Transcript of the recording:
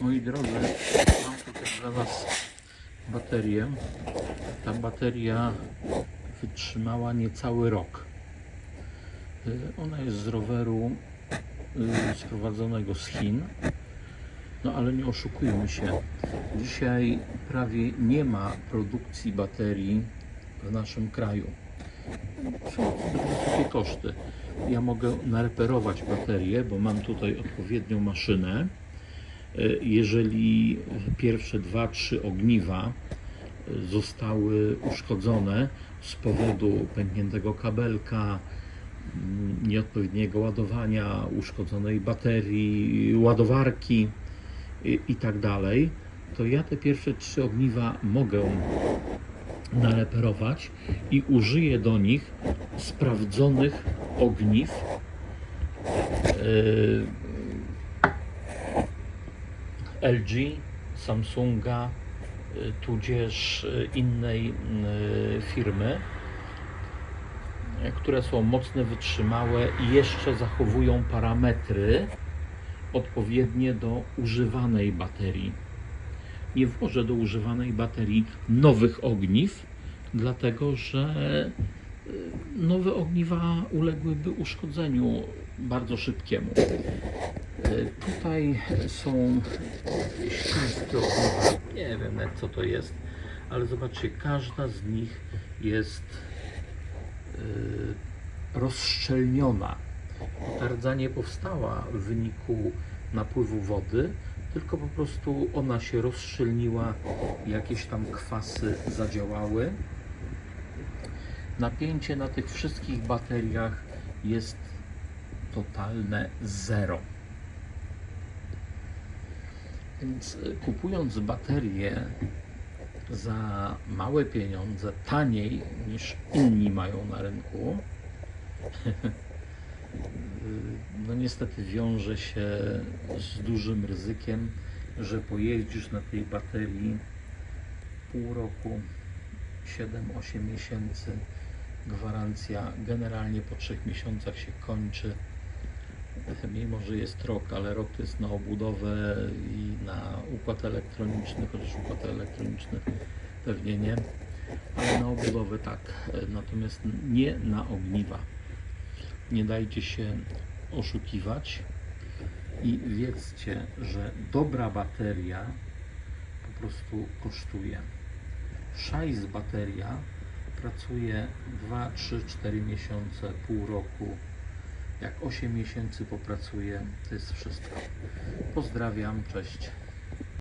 Moi drodzy, mam tutaj dla Was baterię. Ta bateria wytrzymała niecały rok. Y, Ona jest z roweru y, sprowadzonego z Chin. No ale nie oszukujmy się. Dzisiaj prawie nie ma produkcji baterii w naszym kraju. Są wysokie koszty. Ja mogę nareperować baterię, bo mam tutaj odpowiednią maszynę. Y, Jeżeli pierwsze dwa, trzy ogniwa y, zostały uszkodzone z powodu pękniętego kabelka, mm, nieodpowiedniego ładowania, uszkodzonej baterii, ładowarki i, i tak to ja te pierwsze trzy ogniwa mogę nareperować i użyję do nich sprawdzonych ogniw. LG, Samsunga, y, tudzież y, innej y, firmy, które są mocne, wytrzymałe i jeszcze zachowują parametry odpowiednie do używanej baterii. Nie włożę do używanej baterii nowych ogniw, dlatego że nowe ogniwa uległyby uszkodzeniu bardzo szybkiemu. Y, Tutaj są śliskie ogniwa. Nie wiem nawet co to jest, ale zobaczcie, każda z nich jest y, rozszczelniona. Ta nie powstała w wyniku napływu wody, tylko po prostu ona się rozszczelniła, jakieś tam kwasy zadziałały. Napięcie na tych wszystkich bateriach jest totalne zero. Więc y, kupując baterię za małe pieniądze, taniej niż inni mają na rynku, no niestety wiąże się z dużym ryzykiem, że pojeździsz na tej baterii pół roku, 7-8 miesięcy. Gwarancja generalnie po 3 miesiącach się kończy. Mimo, że jest rok, ale rok jest na obudowę i na układ elektroniczny, chociaż układ elektroniczny pewnie nie, ale na obudowę tak, natomiast nie na ogniwa. Nie dajcie się oszukiwać i wiedzcie, że dobra bateria po prostu kosztuje. Szajs bateria pracuje 2, 3, 4 miesiące, pół roku. Jak 8 miesięcy popracuje, to jest wszystko. Pozdrawiam, cześć.